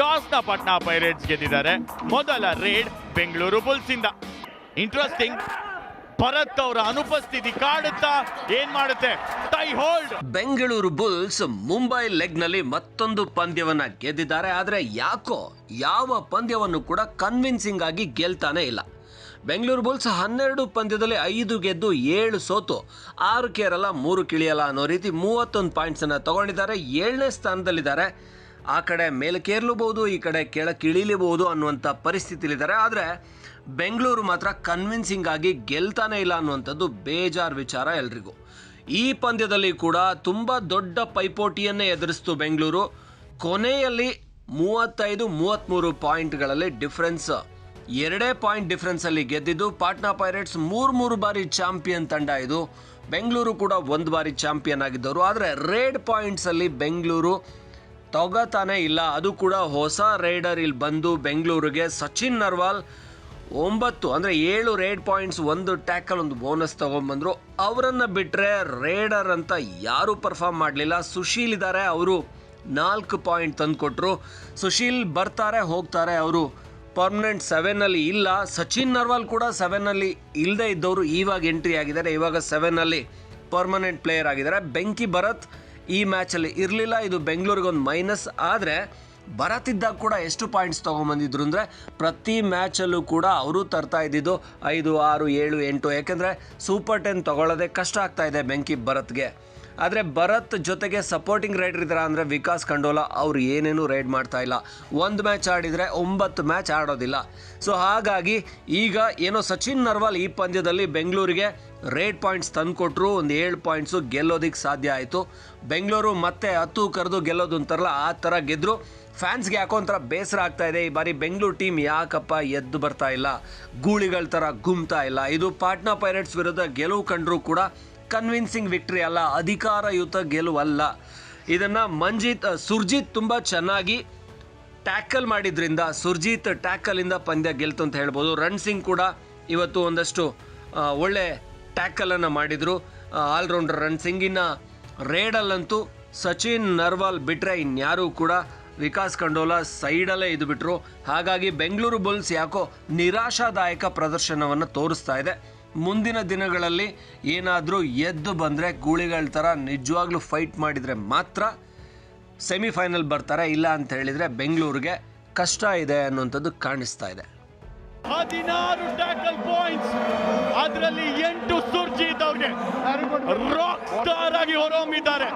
ಟಾಸ್ನ Patna Pirates ಗೆದ್ದಿದ್ದಾರೆ. ಮೊದಲ raid Bengaluru Bulls ಇಂದ ಇಂಟ್ರೆಸ್ಟಿಂಗ್ ಭರತ್ ಅವರ ಅನುಪಸ್ಥಿತಿ ಕಾಡುತ್ತಾ ಏನ್ ಮಾಡುತ್ತೆ? Tie hold Bengaluru Bulls Mumbai ಲೆಗ್ನಲ್ಲಿ ಮತ್ತೊಂದು ಪಂದ್ಯವನ್ನ ಗೆದ್ದಿದ್ದಾರೆ. ಆದರೆ ಯಾಕೋ ಯಾವ ಪಂದ್ಯವನ್ನು ಕೂಡ ಕನ್ವಿನ್ಸಿಂಗ್ ಆಗಿ ಗೆಲ್ತಾನೆ ಇಲ್ಲ. ಬೆಂಗಳೂರು ಬುಲ್ಸ್ ಹನ್ನೆರಡು ಪಂದ್ಯದಲ್ಲಿ ಐದು ಗೆದ್ದು ಏಳು ಸೋತು. ಆರು ಕೇರಲ್ಲ ಮೂರು ಕಿಳಿಯಲ್ಲ ಅನ್ನೋ ರೀತಿ ಮೂವತ್ತೊಂದು ಪಾಯಿಂಟ್ಸನ್ನು ತಗೊಂಡಿದ್ದಾರೆ. ಏಳನೇ ಸ್ಥಾನದಲ್ಲಿದ್ದಾರೆ. ಆ ಕಡೆ ಮೇಲಕ್ಕೇರ್ಲೂಬಹುದು ಈ ಕಡೆ ಕೆಳಕಿಳಿಲಬಹುದು ಅನ್ನುವಂಥ ಪರಿಸ್ಥಿತಿಲಿದ್ದಾರೆ. ಆದರೆ ಬೆಂಗಳೂರು ಮಾತ್ರ ಕನ್ವಿನ್ಸಿಂಗ್ ಆಗಿ ಗೆಲ್ತಾನೆ ಇಲ್ಲ ಅನ್ನುವಂಥದ್ದು ಬೇಜಾರು ವಿಚಾರ ಎಲ್ರಿಗೂ. ಈ ಪಂದ್ಯದಲ್ಲಿ ಕೂಡ ತುಂಬ ದೊಡ್ಡ ಪೈಪೋಟಿಯನ್ನೇ ಎದುರಿಸ್ತು ಬೆಂಗಳೂರು. ಕೊನೆಯಲ್ಲಿ ಮೂವತ್ತೈದು ಮೂವತ್ತ್ಮೂರು ಪಾಯಿಂಟ್ಗಳಲ್ಲಿ ಡಿಫ್ರೆನ್ಸ್ ಎರಡೇ ಪಾಯಿಂಟ್ ಡಿಫ್ರೆನ್ಸಲ್ಲಿ ಗೆದ್ದಿದ್ದು ಪಾಟ್ನಾ ಪೈರೇಟ್ಸ್ ಮೂರು ಮೂರು ಬಾರಿ ಚಾಂಪಿಯನ್ ತಂಡ ಇದು. ಬೆಂಗಳೂರು ಕೂಡ ಒಂದು ಬಾರಿ ಚಾಂಪಿಯನ್ ಆಗಿದ್ದವರು. ಆದರೆ ರೇಡ್ ಪಾಯಿಂಟ್ಸಲ್ಲಿ ಬೆಂಗಳೂರು ತಗೋತಾನೆ ಇಲ್ಲ. ಅದು ಕೂಡ ಹೊಸ ರೈಡರ್ ಇಲ್ಲಿ ಬಂದು ಬೆಂಗಳೂರಿಗೆ. ಸಚಿನ್ ನರ್ವಾಲ್ ಒಂಬತ್ತು, ಅಂದರೆ ಏಳು ರೇಡ್ ಪಾಯಿಂಟ್ಸ್ ಒಂದು ಟ್ಯಾಕಲ್ ಒಂದು ಬೋನಸ್ ತೊಗೊಂಬಂದರು ಅವರನ್ನು ಬಿಟ್ಟರೆ ರೇಡರ್ ಅಂತ ಯಾರೂ ಪರ್ಫಾರ್ಮ್ ಮಾಡಲಿಲ್ಲ. ಸುಶೀಲ್ ಇದ್ದಾರೆ ಅವರು ನಾಲ್ಕು ಪಾಯಿಂಟ್ ತಂದುಕೊಟ್ರು. ಸುಶೀಲ್ ಬರ್ತಾರೆ, ಹೋಗ್ತಾರೆ, ಅವರು ಪರ್ಮನೆಂಟ್ ಸೆವೆನಲ್ಲಿ ಇಲ್ಲ. ಸಚಿನ್ ನರ್ವಾಲ್ ಕೂಡ ಸೆವೆನಲ್ಲಿ ಇಲ್ಲದೆ ಇದ್ದವರು ಇವಾಗ ಎಂಟ್ರಿ ಆಗಿದ್ದಾರೆ. ಇವಾಗ ಸೆವೆನಲ್ಲಿ ಪರ್ಮನೆಂಟ್ ಪ್ಲೇಯರ್ ಆಗಿದ್ದಾರೆ. ಬೆಂಕಿ ಭರತ್ ಈ ಮ್ಯಾಚಲ್ಲಿ ಇರಲಿಲ್ಲ, ಇದು ಬೆಂಗಳೂರಿಗೆ ಒಂದು ಮೈನಸ್ ಆದರೆ, ಬರತ್ತಿದ್ದಾಗ ಕೂಡ ಎಷ್ಟು ಪಾಯಿಂಟ್ಸ್ ತೊಗೊಂಬಂದಿದ್ರು ಅಂದರೆ, ಪ್ರತಿ ಮ್ಯಾಚಲ್ಲೂ ಕೂಡ ಅವರು ತರ್ತಾ ಇದ್ದಿದ್ದು ಐದು, ಆರು, ಏಳು, ಎಂಟು. ಯಾಕೆಂದರೆ ಸೂಪರ್ ಟೆನ್ ತೊಗೊಳ್ಳೋದೇ ಕಷ್ಟ ಆಗ್ತಾ ಇದೆ ಬೆಂಕಿ ಭರತ್ಗೆ ಆದರೆ ಭರತ್ ಜೊತೆಗೆ ಸಪೋರ್ಟಿಂಗ್ ರೈಡರ್ ಇದ್ದಾರೆ ಅಂದರೆ ವಿಕಾಸ್ ಖಂಡೋಲಾ ಅವ್ರು ಏನೇನು ರೈಡ್ ಮಾಡ್ತಾ ಇಲ್ಲ. ಒಂದು ಮ್ಯಾಚ್ ಆಡಿದರೆ ಒಂಬತ್ತು ಮ್ಯಾಚ್ ಆಡೋದಿಲ್ಲ. ಸೊ ಹಾಗಾಗಿ ಈಗ ಏನೋ ಸಚಿನ್ ನರ್ವಾಲ್ ಈ ಪಂದ್ಯದಲ್ಲಿ ಬೆಂಗಳೂರಿಗೆ ರೇಡ್ ಪಾಯಿಂಟ್ಸ್ ತಂದುಕೊಟ್ರು, ಒಂದು ಏಳು ಪಾಯಿಂಟ್ಸು ಗೆಲ್ಲೋದಕ್ಕೆ ಸಾಧ್ಯ ಆಯಿತು. ಬೆಂಗಳೂರು ಮತ್ತೆ ಹತ್ತು ಕರೆದು ಗೆಲ್ಲೋದು ಅಂತಾರಲ್ಲ, ಆ ಥರ ಗೆದ್ದರು ಫ್ಯಾನ್ಸ್ಗೆ ಯಾಕೋ ಒಂಥರ ಬೇಸರ ಆಗ್ತಾ ಇದೆ, ಈ ಬಾರಿ ಬೆಂಗಳೂರು ಟೀಮ್ ಯಾಕಪ್ಪ ಎದ್ದು ಬರ್ತಾ ಇಲ್ಲ? ಗೂಳಿಗಳ ಥರ ಗುಮ್ತಾ ಇಲ್ಲ. ಇದು ಪಾಟ್ನಾ ಪೈರೇಟ್ಸ್ ವಿರುದ್ಧ ಗೆಲುವು ಕಂಡರೂ ಕೂಡ ಕನ್ವಿನ್ಸಿಂಗ್ ವಿಕ್ಟ್ರಿ ಅಲ್ಲ, ಅಧಿಕಾರಯುತ ಗೆಲುವಲ್ಲ. ಇದನ್ನು ಮಂಜಿತ್, ಸುರ್ಜಿತ್ ತುಂಬ ಚೆನ್ನಾಗಿ ಟ್ಯಾಕಲ್ ಮಾಡಿದ್ರಿಂದ, ಸುರ್ಜಿತ್ ಟ್ಯಾಕಲಿಂದ ಪಂದ್ಯ ಗೆಲ್ತು ಅಂತ ಹೇಳ್ಬೋದು. ರಣ್ ಸಿಂಗ್ ಕೂಡ ಇವತ್ತು ಒಂದಷ್ಟು ಒಳ್ಳೆ ಟ್ಯಾಕಲನ್ನು ಮಾಡಿದರು. ಆಲ್ರೌಂಡರ್ ರನ್ ಸಿಂಗಿನ ರೇಡಲ್ಲಂತೂ ಸಚಿನ್ ನರ್ವಾಲ್ ಬಿಟ್ಟರೆ ಇನ್ಯಾರೂ ಕೂಡ ವಿಕಾಸ್ ಕಂಡೋಲ ಸೈಡಲ್ಲೇ ಇದು ಬಿಟ್ಟರು ಹಾಗಾಗಿ ಬೆಂಗಳೂರು ಬುಲ್ಸ್ ಯಾಕೋ ನಿರಾಶಾದಾಯಕ ಪ್ರದರ್ಶನವನ್ನು ತೋರಿಸ್ತಾ ಇದೆ. ಮುಂದಿನ ದಿನಗಳಲ್ಲಿ ಏನಾದರೂ ಎದ್ದು ಬಂದರೆ ಗೂಳಿಗಳ ಥರ ನಿಜವಾಗ್ಲೂ ಫೈಟ್ ಮಾಡಿದರೆ ಮಾತ್ರ ಸೆಮಿಫೈನಲ್ ಬರ್ತಾರೆ, ಇಲ್ಲ ಅಂತ ಹೇಳಿದರೆ ಬೆಂಗಳೂರಿಗೆ ಕಷ್ಟ ಇದೆ ಅನ್ನುವಂಥದ್ದು ಕಾಣಿಸ್ತಾ ಇದೆ. ಹದಿನಾರು ಟ್ಯಾಕಲ್ ಪಾಯಿಂಟ್ಸ್ ಅದರಲ್ಲಿ ಎಂಟು ಸುರ್ಜಿತ್ ಅವ್ರಿಗೆ ರಾಕ್ ಸ್ಟಾರ್ ಆಗಿ ಹೊರಹೊಮ್ಮಿದ್ದಾರೆ.